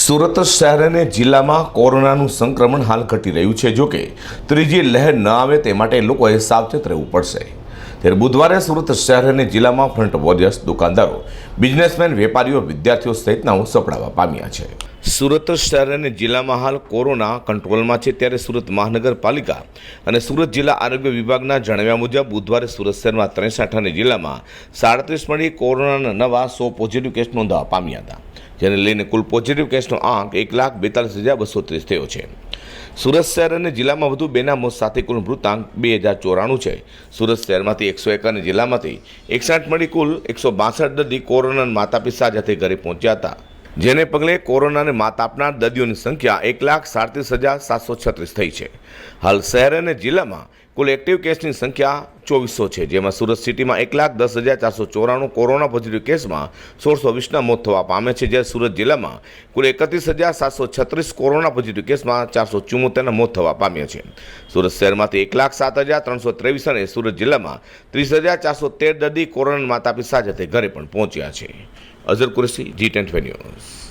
સુરત શહેર અને જિલ્લામાં કોરોનાનું સંક્રમણ હાલ ઘટી રહ્યું છે. જોકે ત્રીજી લહેર ન આવે તે માટે લોકોએ સાવચેત રહેવું પડશે. ત્યારે બુધવારે સુરત શહેર અને જિલ્લામાં ફ્રન્ટ વોરિયર્સ, દુકાનદારો, બિઝનેસમેન, વેપારીઓ, વિદ્યાર્થીઓ સહિતનાઓ સપડાવા પામ્યા છે. સુરત શહેર અને જિલ્લામાં હાલ કોરોના કંટ્રોલમાં છે ત્યારે સુરત મહાનગરપાલિકા અને સુરત જિલ્લા આરોગ્ય વિભાગના જણાવ્યા મુજબ બુધવારે સુરત શહેરમાં ત્રેસઠ અને જિલ્લામાં સાડત્રીસ મળી કોરોનાના નવા સો પોઝિટિવ કેસ નોંધવા પામ્યા હતા. જેને લઈને કુલ પોઝિટિવ કેસનો આંક એક લાખ બેતાલીસ હજાર બસો ત્રીસ થયો છે. સુરત શહેર અને જિલ્લામાં વધુ બેના મોત સાથે કુલ મૃતાંક બે હજાર ચોરાણું છે. સુરત શહેરમાંથી એકસો એક અને જિલ્લામાંથી એકસાઠ મળી કુલ એકસો બાસઠ દર્દી કોરોના માતા પિતા સાથે ઘરે પહોંચ્યા હતા. જેને પગલે કોરોનાને માત આપનાર દર્દીઓની સંખ્યા એક લાખ સાડત્રીસ હજાર સાતસો છત્રીસ થઈ છે. હાલ શહેર અને જિલ્લામાં કુલ એક્ટિવ કેસની સંખ્યા ચોવીસો છે, જેમાં સુરત સિટીમાં એક લાખ દસ હજાર ચારસો ચોરાણું કોરોના પોઝિટિવ કેસમાં સોળસો વીસના મોત થવા પામે છે, જ્યારે સુરત જિલ્લામાં કુલ એકત્રીસ હજાર સાતસો છત્રીસ કોરોના પોઝિટિવ કેસમાં ચારસો ચુમ્મોતેરના મોત થવા પામ્યા છે. સુરત શહેરમાંથી એક લાખ સાત હજાર ત્રણસો ત્રેવીસ અને સુરત જિલ્લામાં ત્રીસ હજાર ચારસો તેર દર્દી કોરોના માતા પિતા સાથે ઘરે પણ પહોંચ્યા છે. Azhar Kursi, G10 venues.